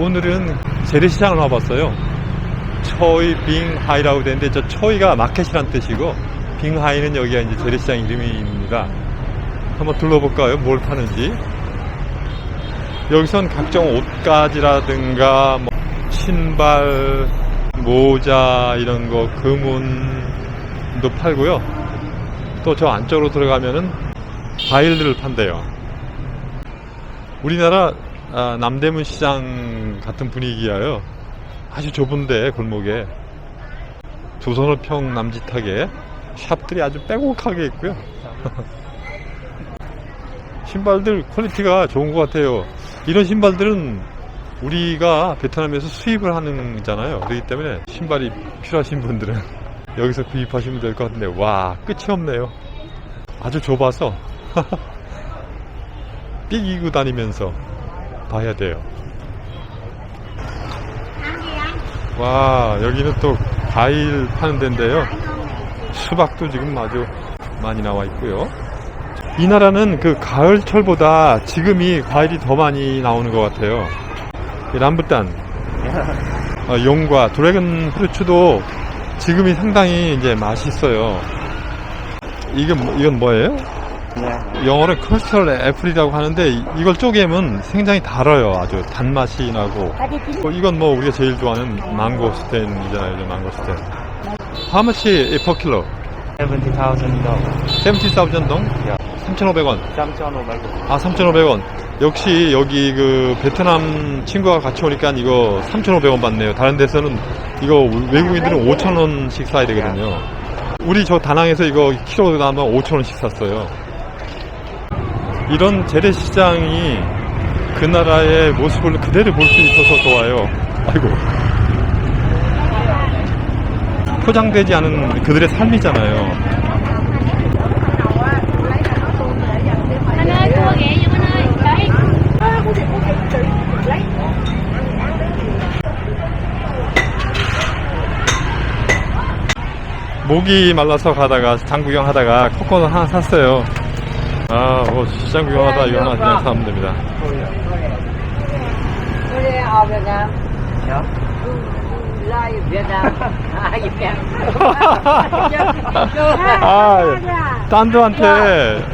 오늘은 재래시장을 와봤어요. 초이 빙하이라고 되는데 저 초이가 마켓이란 뜻이고 빙하이는 여기가 이제 재래시장 이름입니다. 한번 둘러볼까요? 뭘 파는지. 여기선 각종 옷가지라든가 뭐 신발, 모자 이런 거 금은도 팔고요. 또 저 안쪽으로 들어가면은 과일들을 판대요. 우리나라 아, 남대문 시장 같은 분위기야요. 아주 좁은데 골목에 조선어 평 남짓하게 샵들이 아주 빼곡하게 있고요. 신발들 퀄리티가 좋은 것 같아요. 이런 신발들은 우리가 베트남에서 수입을 하는 거잖아요. 그렇기 때문에 신발이 필요하신 분들은 여기서 구입하시면 될 것 같은데 와 끝이 없네요. 아주 좁아서 삐기고 다니면서 봐야 돼요. 와 여기는 또 과일 파는 데인데요. 수박도 지금 아주 많이 나와 있고요. 이 나라는 그 가을철보다 지금이 과일이 더 많이 나오는 것 같아요. 이 람부탄, 어, 용과 드래곤 프루츠도 지금이 상당히 이제 맛있어요. 이건, 뭐- 이건 뭐예요? 영어로 크러스털 애플이라고 하는데 이- 이걸 쪼개면 굉장히 달아요. 아주 단맛이 나고. 어, 이건 뭐 우리가 제일 좋아하는 망고스텐이잖아요. 저 망고스텐. How much per kilo? $70,000 dollars. 70,000 동? Yeah. 3,500원. 3,500. 아, 3,500원. 역시 여기 그 베트남 친구가 같이 오니까 이거 3,500원 받네요. 다른 데서는 이거 외국인들은 5,000원씩 사야 되거든요. 우리 저 다낭에서 이거 키로당 아마 5,000원씩 샀어요. 이런 재래시장이 그 나라의 모습을 그대로 볼 수 있어서 좋아요. 아이고. 포장되지 않은 그들의 삶이잖아요. 목이 말라서 가다가 장 구경 하다가 코코넛 하나 샀어요. 아, 뭐 시장 구경하다 이거 하나 그냥 사면 됩니다. Yeah. 아, 딴두한테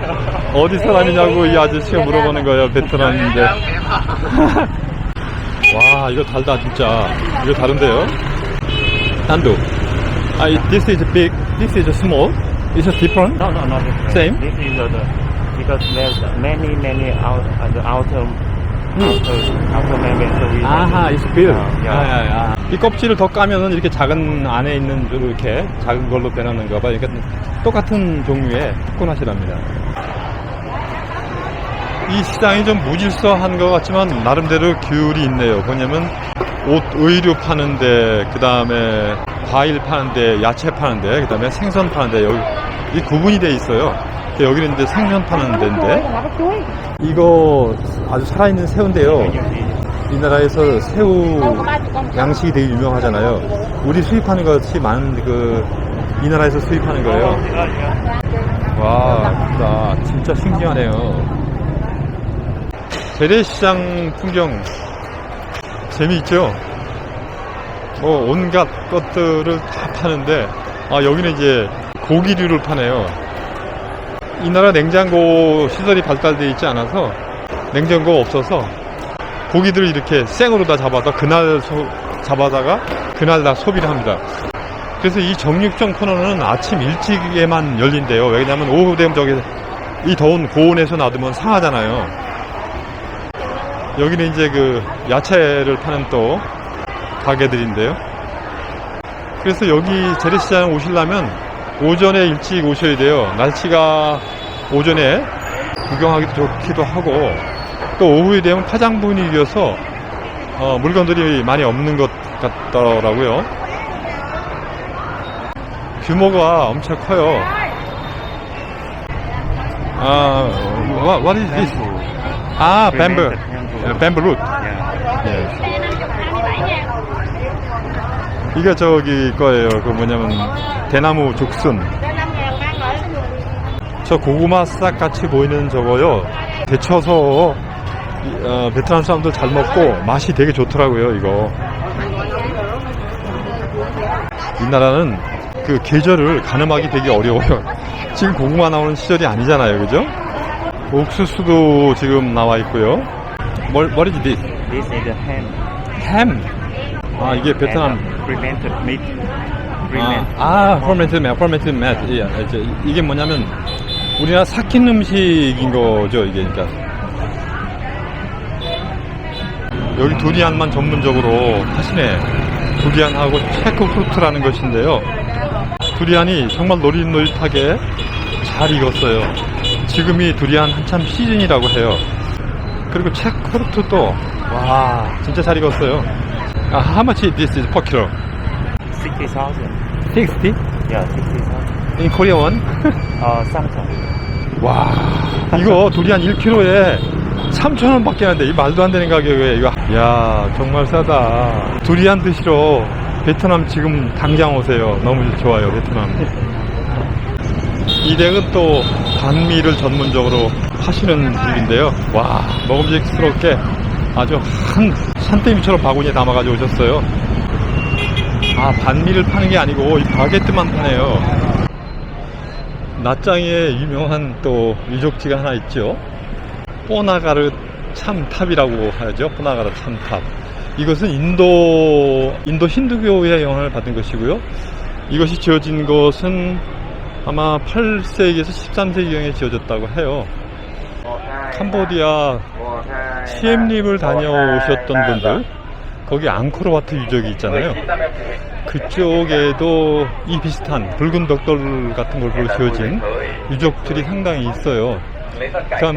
어디 사람이냐고 이 아저씨가 물어보는 거예요. 베트남인데. 와, 이거 달다 진짜. 이거 다른데요? 딴두. 아, this is big, this is small. Is it different? No, no, different. Same? This is uh, the because there's many, many out uh, the outer outer outer membrane. So we 아하, it's big. Uh, 아, yeah. 야, 야. 이 껍질을 더 까면은 이렇게 작은 안에 있는 줄 이렇게 작은 걸로 변하는가 봐. 그러니까 똑같은 종류의 코코넛이랍니다. 이 시장이 좀 무질서한 것 같지만 나름대로 규율이 있네요. 뭐냐면 옷, 의류 파는데, 그 다음에 과일 파는데, 야채 파는데, 그 다음에 생선 파는데 여기 이 구분이 돼 있어요. 여기는 이제 생선 파는 데인데 이거 아주 살아있는 새우인데요. 이 나라에서 새우 양식이 되게 유명하잖아요. 우리 수입하는 것이 많은 그, 이 나라에서 수입하는 거예요. 와, 나 진짜 신기하네요. 재래시장 풍경 재미있죠? 뭐 온갖 것들을 다 파는데, 아, 여기는 이제 고기류를 파네요. 이 나라 냉장고 시설이 발달되어 있지 않아서 냉장고가 없어서 고기들을 이렇게 생으로 다 잡아다 그날 소- 잡아다가 그날 다 소비를 합니다. 그래서 이 정육점 코너는 아침 일찍에만 열린대요. 왜냐하면 오후 되면 저기 이 더운 고온에서 놔두면 상하잖아요. 여기는 이제 그 야채를 파는 또 가게들인데요. 그래서 여기 재래시장 오시려면 오전에 일찍 오셔야 돼요. 날씨가 오전에 구경하기도 좋기도 하고 또 오후에 되면 파장 분위기여서 어, 물건들이 많이 없는 것 같더라고요. 규모가 엄청 커요. 아, what, what is this? 아. 뱀브 룻. Yeah. 예. đây 527 이게 저기 거예요. 그 뭐냐면 대나무 죽순. 저 고구마 싹 같이 보이는 저거요. 데쳐서 이, 어, 베트남 사람도 잘 먹고 맛이 되게 좋더라고요, 이거. 이 나라는 그 계절을 가늠하기 되게 어려워요. 지금 고구마 나오는 시절이 아니잖아요, 그죠? 옥수수도 지금 나와 있고요. 뭘, 뭐지, this? This is the ham. 햄. 아, 이게 베트남. Uh, fermented meat. 아. 아, fermented meat, fermented meat. 예, 이제 이게 뭐냐면, 우리나라 삭힌 음식인 거죠, 이게. 그러니까. 여기 두리안만 전문적으로 하시네. 두리안하고 체크 프루트라는 것인데요. 두리안이 정말 노릇노릇하게 잘 익었어요. 지금이 두리안 한참 시즌이라고 해요. 그리고 체크 프루트도, 와, 진짜 잘 익었어요. 아, how much this is per kilo? 60,000. 60? Yeah, 60,000. In Korea one? Uh, Samsung. 와, 이거 두리안 1kg에 3,000원 밖에 안 돼. 이 말도 안 되는 가격에 이거. 야, 정말 싸다. 두리안 드시러 베트남 지금 당장 오세요. 너무 좋아요, 베트남. 이 댁은 또 반미를 전문적으로 하시는 집인데요. 와, 먹음직스럽게 아주 한 산더미처럼 바구니에 담아가지고 오셨어요. 아, 반미를 파는 게 아니고 이 바게트만 파네요. 낮장에 유명한 또 유적지가 하나 있죠. 뽀나가르 참탑이라고 하죠. 뽀나가르 참탑. 이것은 인도 인도 힌두교의 영향을 받은 것이고요. 이것이 지어진 것은 아마 8세기에서 13세기경에 지어졌다고 해요. 캄보디아 시엠립을 다녀오셨던 분들 거기 앙코르와트 유적이 있잖아요. 그쪽에도 이 비슷한 붉은 벽돌 같은 걸로 지어진 유적들이 상당히 있어요. 참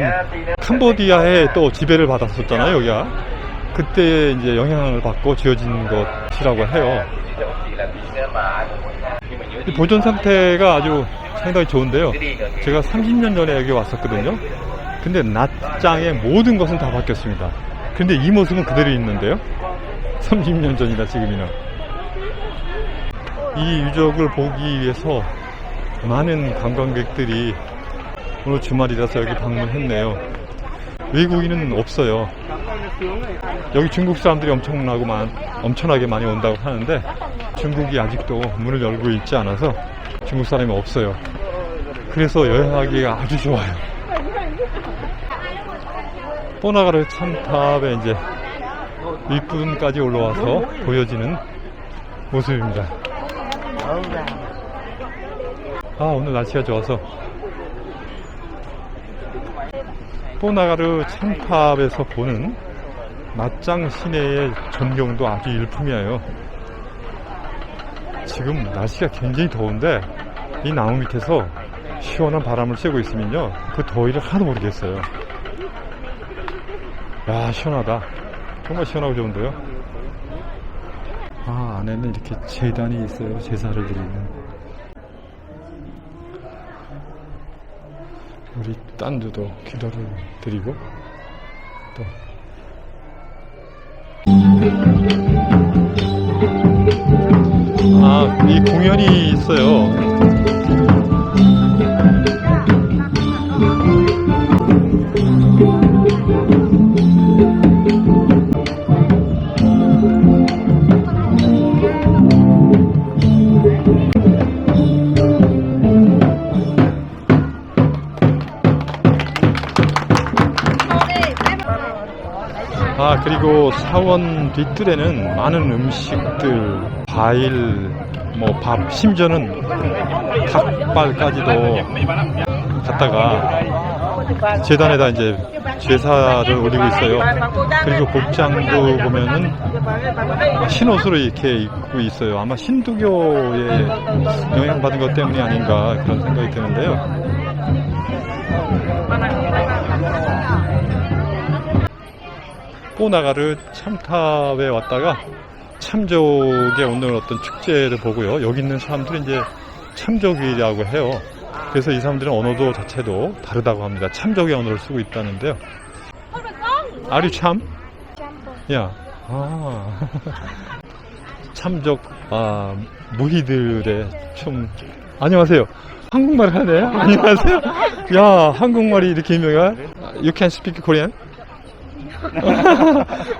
캄보디아에 또 지배를 받았었잖아요, 여기가. 그때 이제 영향을 받고 지어진 것이라고 해요. 이 보존 상태가 아주 상당히 좋은데요. 제가 30년 전에 여기 왔었거든요. 근데 낮장의 모든 것은 다 바뀌었습니다. 근데 이 모습은 그대로 있는데요. 30년 전이나 지금이나. 이 유적을 보기 위해서 많은 관광객들이 오늘 주말이라서 여기 방문했네요. 외국인은 없어요. 여기 중국 사람들이 엄청나고 많, 엄청나게 많이 온다고 하는데 중국이 아직도 문을 열고 있지 않아서 중국 사람이 없어요. 그래서 여행하기가 아주 좋아요. 뽀나가르 참탑에 이제 윗부분까지 올라와서 보여지는 모습입니다. 아, 오늘 날씨가 좋아서 뽀나가르 참탑에서 보는 낮장 시내의 전경도 아주 일품이에요. 지금 날씨가 굉장히 더운데 이 나무 밑에서 시원한 바람을 쐬고 있으면요. 그 더위를 하나도 모르겠어요. 야, 시원하다. 정말 시원하고 좋은데요. 아, 안에는 이렇게 재단이 있어요. 제사를 드리는. 우리 딴주도 기도를 드리고 또 아, 이 공연이 있어요. 아, 그리고 사원 뒤뜰에는 많은 음식들, 과일, 뭐 밥, 심지어는 닭발까지도 갖다가 재단에다 이제 제사를 올리고 있어요. 그리고 복장도 보면은 흰옷으로 이렇게 입고 있어요. 아마 힌두교의 영향받은 것 때문이 아닌가 그런 생각이 드는데요. 꼬나가르 참탑에 왔다가 참족의 오늘 어떤 축제를 보고요. 여기 있는 사람들이 이제 참족이라고 해요. 그래서 이 사람들은 언어도 자체도 다르다고 합니다. 참족의 언어를 쓰고 있다는데요. 아류 참? 야, 아. 참족, 아, 무희들의 좀, 안녕하세요. 한국말 하네? 안녕하세요. 야, 한국말이 이렇게 유명해? You can speak Korean?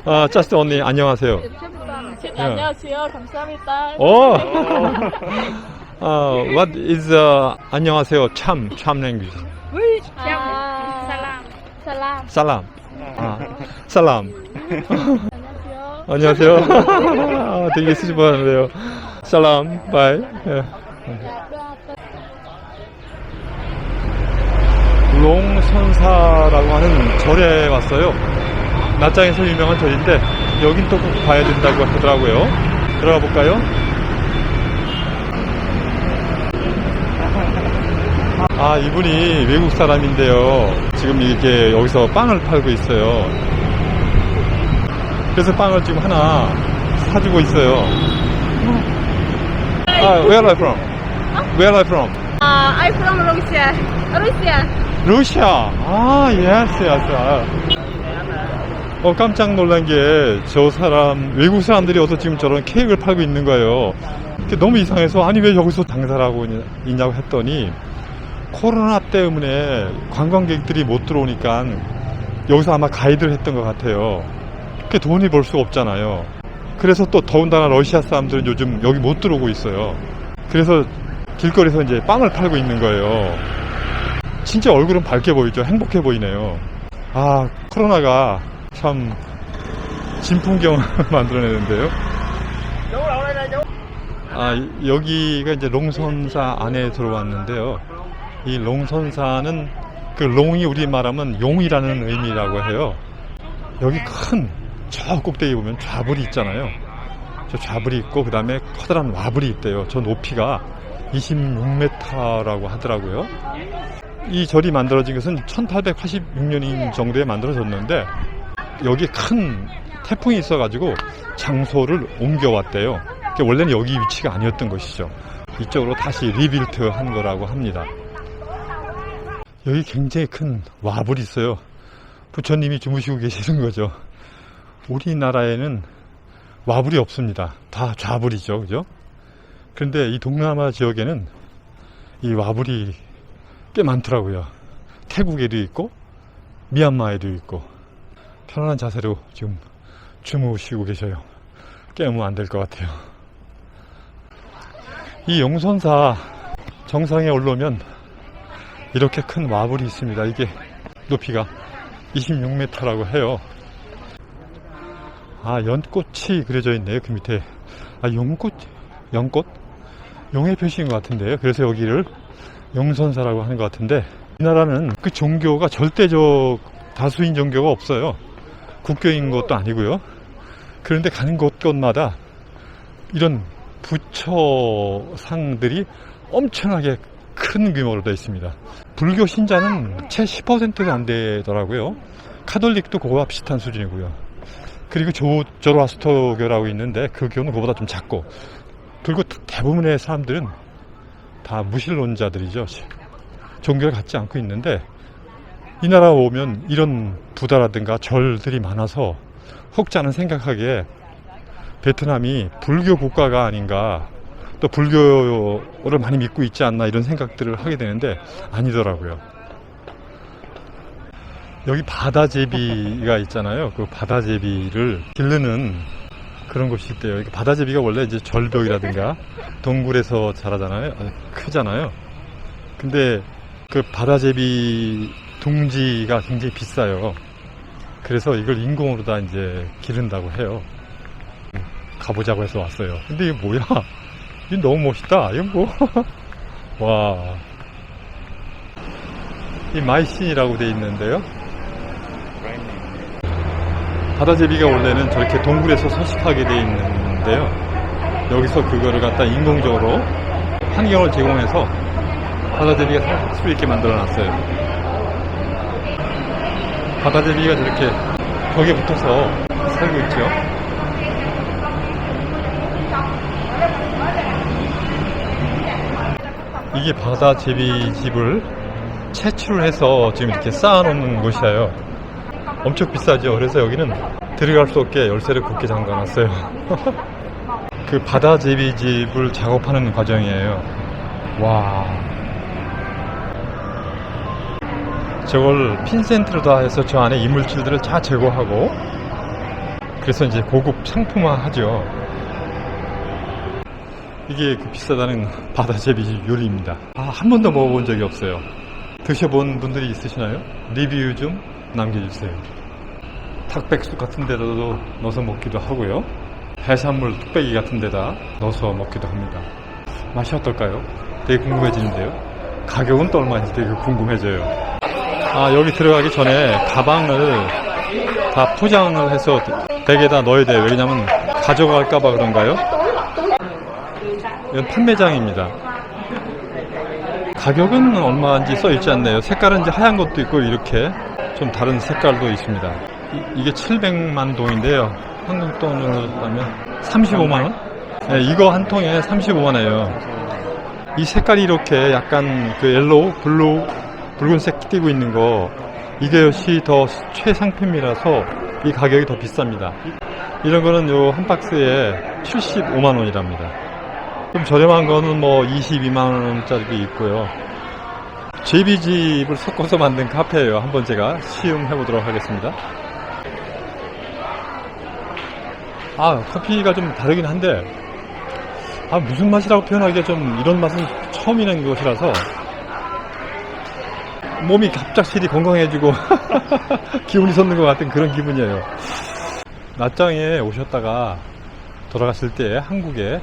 아, just only 안녕하세요. 네, 안녕하세요. 감사합니다. 오. 어, what is uh, 안녕하세요 참, 참 language? 아, Salam. 살람. 살람. 아, 살람. 안녕하세요. 안녕하세요. 아, 되게 수줍어하는데요. 살람, 바이. 예. 롱선사라고 하는 절에 왔어요. 낮장에서 유명한 절인데 여긴 또 꼭 봐야 된다고 하더라고요. 들어가 볼까요? 아 이분이 외국 사람인데요. 지금 이렇게 여기서 빵을 팔고 있어요. 그래서 빵을 지금 하나 사주고 있어요. 아, where are you from? Where are you from? 아, I'm from Russia. Russia. 러시아. 아, yes, yes. 어, 깜짝 놀란 게 저 사람, 외국 사람들이 어서 지금 저런 케이크를 팔고 있는 거예요. 너무 이상해서, 아니, 왜 여기서 장사를 하고 있냐- 있냐고 했더니, 코로나 때문에 관광객들이 못 들어오니까 여기서 아마 가이드를 했던 것 같아요. 그렇게 돈이 벌 수가 없잖아요. 그래서 또 더군다나 러시아 사람들은 요즘 여기 못 들어오고 있어요. 그래서 길거리에서 이제 빵을 팔고 있는 거예요. 진짜 얼굴은 밝게 보이죠. 행복해 보이네요. 아, 코로나가 참 진풍경을 만들어내는데요. 아, 이- 여기가 이제 롱선사 안에 들어왔는데요. 이 롱선사는 그 롱이 우리 말하면 용이라는 의미라고 해요. 여기 큰 저 꼭대기 보면 좌불이 있잖아요. 저 좌불이 있고 그 다음에 커다란 와불이 있대요. 저 높이가 26m라고 하더라고요. 이 절이 만들어진 것은 1886년 정도에 만들어졌는데 여기 큰 태풍이 있어가지고 장소를 옮겨왔대요. 그게 원래는 여기 위치가 아니었던 것이죠. 이쪽으로 다시 리빌트 한 거라고 합니다. 여기 굉장히 큰 와불이 있어요. 부처님이 주무시고 계시는 거죠. 우리나라에는 와불이 없습니다. 다 좌불이죠. 그죠? 그런데 이 동남아 지역에는 이 와불이 꽤 많더라고요. 태국에도 있고, 미얀마에도 있고, 편안한 자세로 지금 주무시고 계셔요. 깨우면 안 될 것 같아요. 이 용선사 정상에 올라오면 이렇게 큰 와불이 있습니다. 이게 높이가 26m라고 해요. 아, 연꽃이 그려져 있네요. 그 밑에. 아, 용꽃, 연꽃? 용의 표시인 것 같은데요. 그래서 여기를 용선사라고 하는 것 같은데, 이 나라는 그 종교가 절대적 다수인 종교가 없어요. 국교인 것도 아니고요. 그런데 가는 곳곳마다 이런 부처상들이 엄청나게 큰 규모로 되어 있습니다. 불교 신자는 채 10%도 안 되더라고요. 카톨릭도 그거와 비슷한 수준이고요. 그리고 조, 조로아스토교라고 있는데 그 교는 그보다 좀 작고 그리고 대부분의 사람들은 다 무신론자들이죠. 종교를 갖지 않고 있는데 이 나라 오면 이런 부다라든가 절들이 많아서 혹자는 생각하기에 베트남이 불교 국가가 아닌가 또 불교를 많이 믿고 있지 않나 이런 생각들을 하게 되는데 아니더라고요. 여기 바다제비가 있잖아요. 그 바다제비를 기르는 그런 곳이 있대요. 바다제비가 원래 이제 절벽이라든가 동굴에서 자라잖아요. 아, 크잖아요. 근데 그 바다제비 둥지가 굉장히 비싸요. 그래서 이걸 인공으로 다 이제 기른다고 해요. 가보자고 해서 왔어요. 근데 이게 뭐야? 이거 너무 멋있다. 이건 뭐? 와. 이 마이신이라고 돼 있는데요. 바다제비가 원래는 저렇게 동굴에서 서식하게 돼 있는데요. 여기서 그거를 갖다 인공적으로 환경을 제공해서 바다제비가 살 수 있게 만들어 놨어요. 바다제비가 저렇게 벽에 붙어서 살고 있죠. 이게 바다제비 집을 채취를 해서 지금 이렇게 쌓아놓는 곳이에요. 엄청 비싸죠. 그래서 여기는 들어갈 수 없게 열쇠를 굳게 잠가놨어요. 그 바다제비 집을 작업하는 과정이에요. 와. 저걸 핀센트로 다 해서 저 안에 이물질들을 다 제거하고 그래서 이제 고급 상품화 하죠. 이게 그 비싸다는 바다제비 요리입니다. 아, 한 번도 먹어본 적이 없어요. 드셔본 분들이 있으시나요? 리뷰 좀 남겨주세요. 탁백숙 같은 데도 넣어서 먹기도 하고요. 해산물 뚝배기 같은 데다 넣어서 먹기도 합니다. 맛이 어떨까요? 되게 궁금해지는데요. 가격은 또 얼마인지 되게 궁금해져요. 아, 여기 들어가기 전에 가방을 다 포장을 해서 댁에다 넣어야 돼요. 왜냐면 가져갈까봐 그런가요? 이건 판매장입니다. 가격은 얼마인지 써 있지 않네요. 색깔은 이제 하얀 것도 있고 이렇게 좀 다른 색깔도 있습니다. 이, 게 700만 동인데요. 한국 돈으로 하면 35만 원? 네, 이거 한 통에 35만 원이에요. 이 색깔이 이렇게 약간 그 옐로우, 블루, 붉은색 띄고 있는 거 이게 역시 더 최상품이라서 이 가격이 더 비쌉니다. 이런 거는 요 한 박스에 75만 원이랍니다. 좀 저렴한 거는 뭐 22만 원짜리도 있고요. 제비집을 섞어서 만든 카페예요. 한번 제가 시음해 보도록 하겠습니다. 아, 커피가 좀 다르긴 한데, 아, 무슨 맛이라고 표현하기가 좀 이런 맛은 처음이는 것이라서, 몸이 갑작스레 건강해지고, 기운이 솟는 것 같은 그런 기분이에요. 낮장에 오셨다가 돌아가실 때 한국에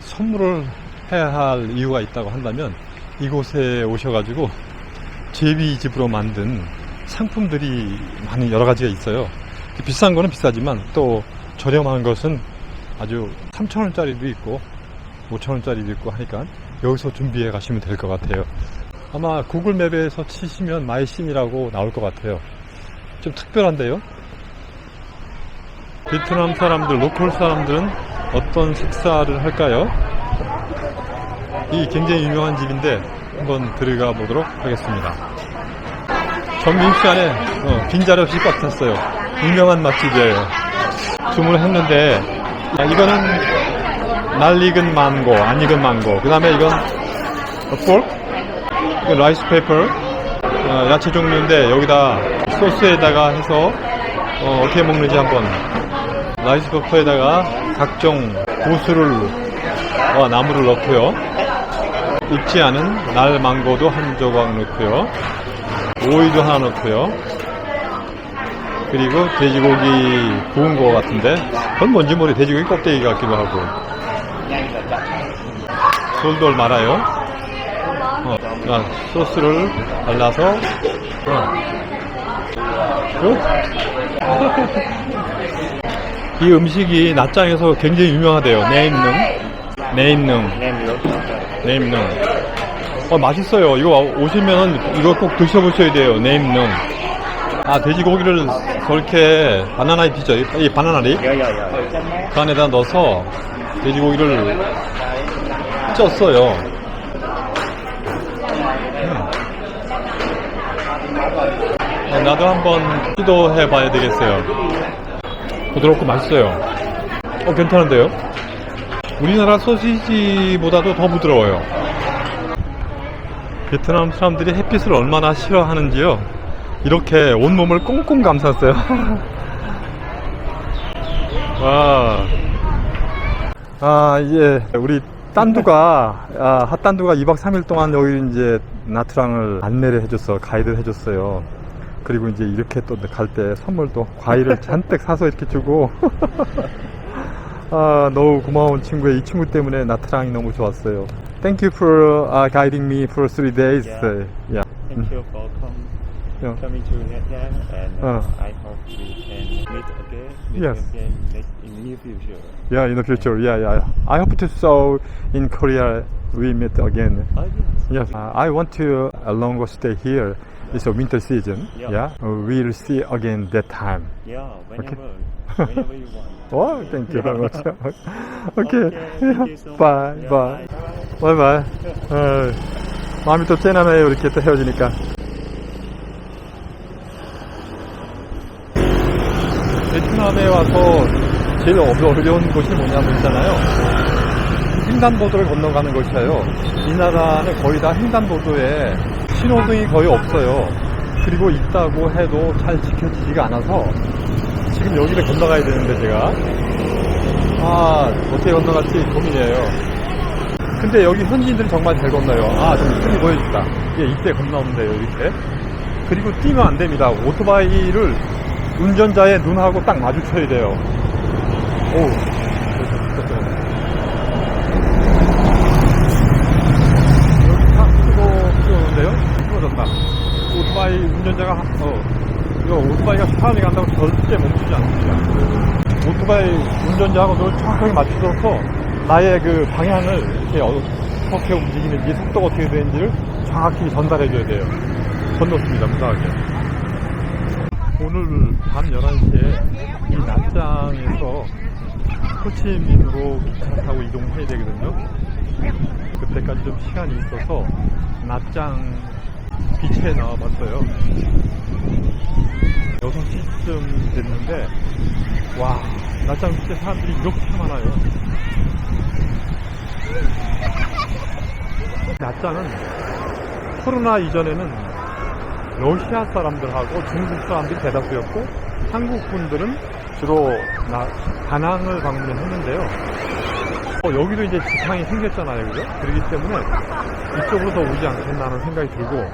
선물을 해야 할 이유가 있다고 한다면 이곳에 오셔가지고 제비집으로 만든 상품들이 많은 여러 가지가 있어요. 비싼 거는 비싸지만 또 저렴한 것은 아주 3,000원짜리도 있고 5,000원짜리도 있고 하니까 여기서 준비해 가시면 될 것 같아요. 아마 구글 맵에서 치시면 마이신이라고 나올 것 같아요. 좀 특별한데요. 베트남 사람들, 로컬 사람들은 어떤 식사를 할까요? 이 굉장히 유명한 집인데 한번 들어가 보도록 하겠습니다. 정민씨 안에 어, 빈자리 없이 꽉 찼어요. 유명한 맛집이에요. 주문을 했는데 아, 이거는 날 익은 망고, 안 익은 망고. 그 다음에 이건 폴, 이건 라이스 페이퍼, 어, 야채 종류인데 여기다 소스에다가 해서 어, 어떻게 먹는지 한번 라이스 페이퍼에다가 각종 고수를 어, 나무를 넣고요. 익지 않은 날 망고도 한 조각 넣고요. 오이도 하나 넣고요. 그리고 돼지고기 구운 거 같은데 그건 뭔지 모르 돼지고기 껍데기 같기도 하고 돌돌 말아요. 어, 아, 소스를 발라서 어. 굿. 이 음식이 낮장에서 굉장히 유명하대요. 네임능. 네임능. 네임능. 어, 맛있어요. 이거 오시면 이거 꼭 드셔보셔야 돼요. 네임능. 아, 돼지고기를 저렇게 바나나 잎이죠. 이- 이 바나나리. 그 안에다 넣어서 돼지고기를 쪘어요. 음. 어, 나도 한번 시도해 봐야 되겠어요. 부드럽고 맛있어요. 어, 괜찮은데요? 우리나라 소시지보다도 더 부드러워요. 베트남 사람들이 햇빛을 얼마나 싫어하는지요. 이렇게 온몸을 꽁꽁 감쌌어요. 와. 아, 이제 우리 딴두가, 아, 핫딴두가 2박 3일 동안 여기 이제 나트랑을 안내를 해줬어. 가이드를 해줬어요. 그리고 이제 이렇게 또 갈 때 선물도 과일을 잔뜩 사서 이렇게 주고. 아, 너무 고마운 친구예요. 이 친구 때문에 나트랑이 너무 좋았어요. Thank you for uh, guiding me for three days. Yeah. Yeah. Thank you for come, Yeah. coming to Trang and uh, Uh. I hope we can meet again, meet Yes. again in near future. Yeah, in the future. Yeah, yeah. yeah. I hope to so in Korea we meet again. Oh, yes. Yes, uh, I want to a longer stay here. It's a winter season. Yeah. Yeah, Uh, we'll see again that time. Yeah, whenever, whenever you want. Oh, thank you very much. okay. Okay, Yeah. so much. Bye, Yeah, bye, bye, bye. 어, 마음이 또 짠하네요. 이렇게 또 헤어지니까. 베트남에 와서 제일 어- 어려운 곳이 뭐냐면 있잖아요. 횡단보도를 건너가는 것이에요. 이 나라는 거의 다 횡단보도에 신호등이 거의 없어요. 그리고 있다고 해도 잘 지켜지지가 않아서 지금 여기를 건너가야 되는데 제가. 아 어떻게 건너갈지 고민이에요. 근데 여기 현지인들이 정말 잘 건너요. 아좀 이쪽이 보여준다. 예 이때 건너면 돼요 이렇게 그리고 뛰면 안 됩니다. 오토바이를 운전자의 눈하고 딱 마주쳐야 돼요. 오 여기 다 쓰고 뛰어오는데요 쓰러졌다 오토바이 운전자가 어 이거 오토바이가 사람이 간다고 절대 멈추지 않습니다 오토바이 그걸 정확하게 맞추어서 나의 그 방향을 이렇게 어떻게 움직이는지 속도가 어떻게 되는지를 정확히 전달해 줘야 돼요. 건넜습니다 무사하게. 오늘 밤 11시에 이 낮장에서 호치민으로 기차 타고 이동해야 되거든요. 그때까지 좀 시간이 있어서 낮장 비치에 나와봤어요. 6시쯤 됐는데 와 낮장 비치에 사람들이 이렇게 많아요 낮장은 코로나 이전에는 러시아 사람들하고 중국 사람들이 대다수였고 한국 분들은 주로 나, 다낭을 방문했는데요. 어, 여기도 이제 지상이 생겼잖아요, 그죠? 그렇기 때문에 이쪽으로 더 오지 않겠나는 생각이 들고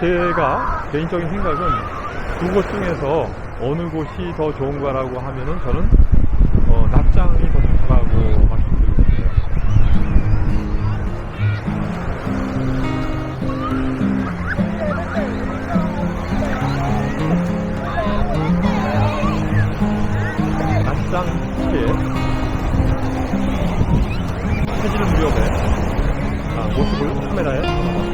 제가 개인적인 생각은 두 곳 중에서 어느 곳이 더 좋은가라고 하면은 저는 어, 납장이 더 좋다라고 말씀드리고 싶어요. 낮장 시에 사진을 무렵에 아, 모습을 카메라에